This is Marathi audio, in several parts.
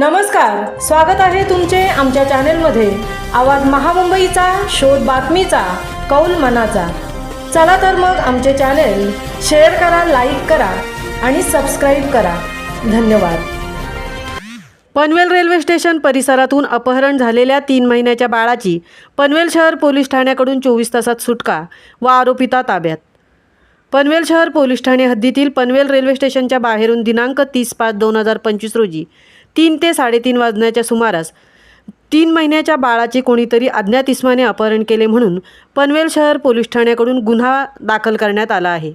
नमस्कार स्वागत आहे तुमचे आमच्या चॅनेलमध्ये. आवाज महामुंबईचा शोध बातमीचा कौल मनाचा. चला तर मग आमचे चॅनेल शेअर करा लाईक करा आणि सबस्क्राईब करा. धन्यवाद. पनवेल रेल्वे स्टेशन परिसरातून अपहरण झालेल्या तीन महिन्याच्या बाळाची पनवेल शहर पोलीस ठाण्याकडून चोवीस तासात सुटका व आरोपिता ताब्यात. पनवेल शहर पोलीस ठाणे हद्दीतील पनवेल रेल्वे स्टेशनच्या बाहेरून दिनांक तीस पाच दोन हजार पंचवीस रोजी तीन ते साडेतीन वाजण्याच्या सुमारास तीन महिन्याच्या बाळाचे कोणीतरी अज्ञात इस्माने अपहरण केले म्हणून पनवेल शहर पोलीस ठाण्याकडून गुन्हा दाखल करण्यात आला आहे.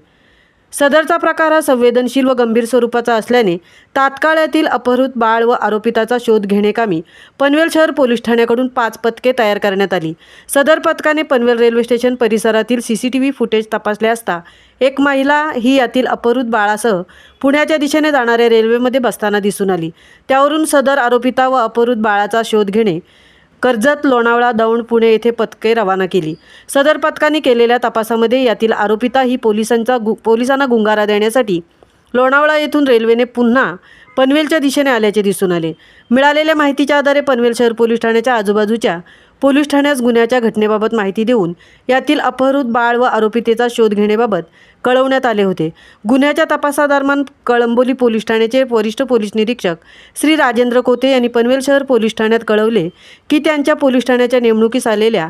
सदरचा प्रकार हा संवेदनशील व गंभीर स्वरूपाचा असल्याने तात्काळ यातील अपहृत बाळ व आरोपिताचा शोध घेणेकामी पनवेल शहर पोलीस ठाण्याकडून पाच पथके तयार करण्यात आली. सदर पथकाने पनवेल रेल्वे स्टेशन परिसरातील C C T V footage तपासले असता एक महिला ही यातील अपहृत बाळासह पुण्याच्या दिशेने जाणाऱ्या रेल्वेमध्ये बसताना दिसून आली. त्यावरून सदर आरोपिता व अपहृत बाळाचा शोध घेणे कर्जत लोणावळा दौंड पुणे येथे पथके रवाना केली. सदर पथकाने केलेल्या तपासामध्ये यातील आरोपिता ही पोलिसांचा गु पोलिसांना गुंगारा देण्यासाठी लोणावळा येथून रेल्वेने पुन्हा पनवेलच्या दिशेने आल्याचे दिसून आले. मिळालेल्या माहितीच्या आधारे पनवेल शहर पोलीस ठाण्याच्या आजूबाजूच्या पोलीस ठाण्यास गुन्ह्याच्या घटनेबाबत माहिती देऊन यातील अपहृत बाळ व आरोपितेचा शोध घेण्याबाबत कळवण्यात आले होते. गुन्ह्याच्या तपासादरम्यान कळंबोली पोलीस ठाण्याचे वरिष्ठ पोलीस निरीक्षक श्री राजेंद्र कोते यांनी पनवेल शहर पोलीस ठाण्यात कळवले की त्यांच्या पोलीस ठाण्याच्या नेमणुकीस आलेल्या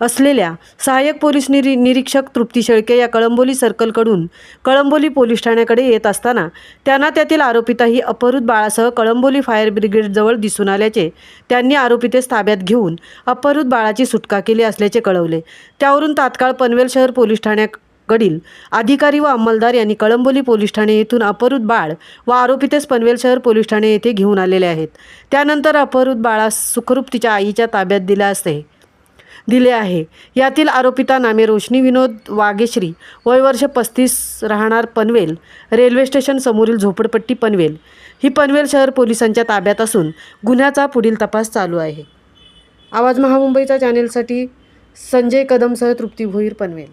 असलेल्या सहाय्यक पोलीस निरी निरीक्षक तृप्ती शेळके या कळंबोली सर्कलकडून कळंबोली पोलीस ठाण्याकडे येत असताना त्यांना त्यातील आरोपिताही अपहृत बाळासह कळंबोली फायर ब्रिगेडजवळ दिसून आल्याचे त्यांनी आरोपितेस ताब्यात घेऊन अपहृत बाळाची सुटका केली असल्याचे कळवले. त्यावरून तात्काळ पनवेल शहर पोलीस ठाण्याकडील अधिकारी व अंमलदार यांनी कळंबोली पोलीस ठाणे येथून अपहृत बाळ व आरोपितेस पनवेल शहर पोलीस ठाणे येथे घेऊन आलेले आहेत. त्यानंतर अपहृत बाळास सुखरूप तिच्या आईच्या ताब्यात दिल्या असते. दिले आहे. यातील आरोपिता नामे रोशनी विनोद वागेश्री वय वर्ष पस्तीस राहणार पनवेल रेल्वे स्टेशन समोरील झोपडपट्टी पनवेल. ही पनवेल शहर पोलिसांच्या ताब्यात असून गुन्ह्याचा पुढील तपास चालू आहे. आवाज महामुंबईच्या चॅनेलसाठी संजय कदमसह तृप्ती भोईर पनवेल.